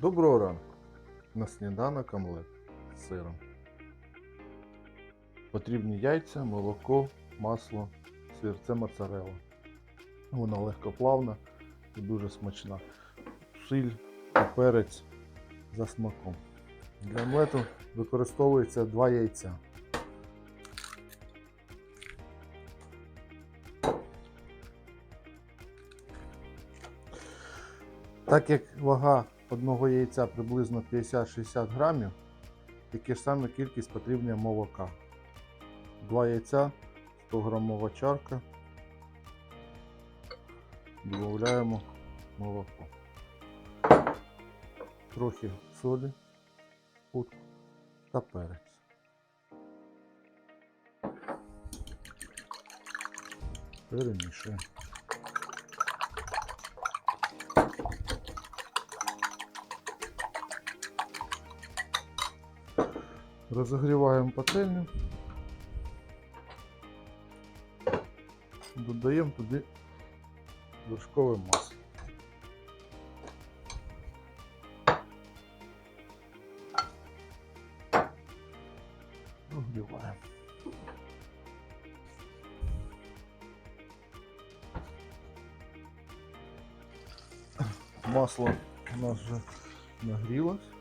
Доброго ранку. На сніданок омлет з сиром. Потрібні яйця, молоко, масло, сир. Це моцарелла. Вона легкоплавна і дуже смачна. Сіль і перець за смаком. Для омлету використовується два яйця. Так як вага одного яйця приблизно 50-60 грамів, такі ж саме кількість потрібна молока. Два яйця, 100 грамова чарка. Додаємо молоко. Трохи солі, утку та перець. Перемішуємо. Розогріваємо пательню. Додаємо туди вершкове масло. Нагріваємо. Масло у нас вже нагрілось.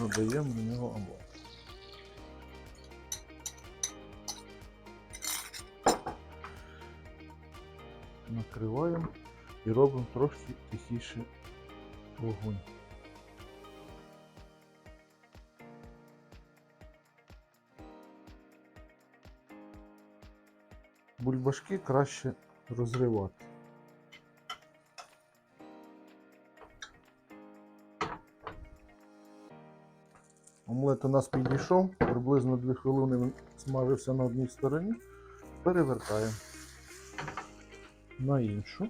Додаємо до нього омлет. Накриваємо і робимо трошки тихіше вогонь. Бульбашки краще розривати. Омлет у нас підійшов, приблизно 2 хвилини він смажився на одній стороні. Перевертаємо на іншу.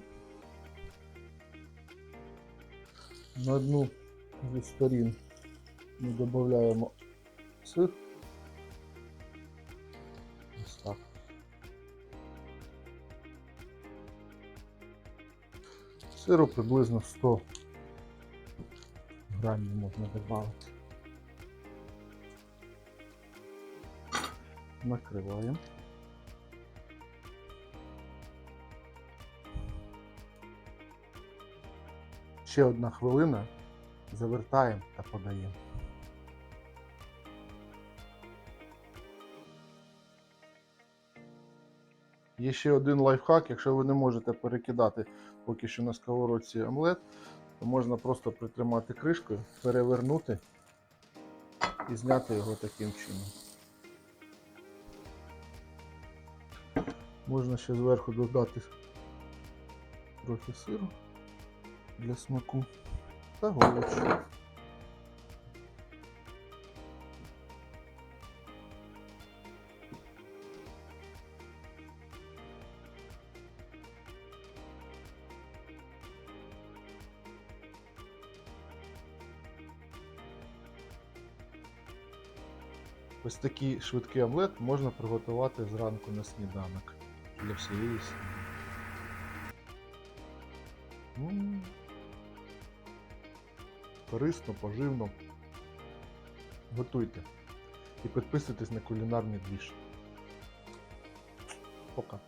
На одну зі сторін ми додаємо сир. Ось так. Сиру приблизно 100 грамів можна додати. Накриваємо. Ще одна хвилина. Завертаємо та подаємо. Є ще один лайфхак, якщо ви не можете перекидати поки що на сковородці омлет, то можна просто притримати кришкою, перевернути і зняти його таким чином. Можна ще зверху додати трохи сиру для смаку та голочку. Такий швидкий омлет можна приготувати зранку на сніданок для всієї сім'ї. Корисно, поживно. Готуйте. І підписуйтесь на кулінарний двіж. Пока.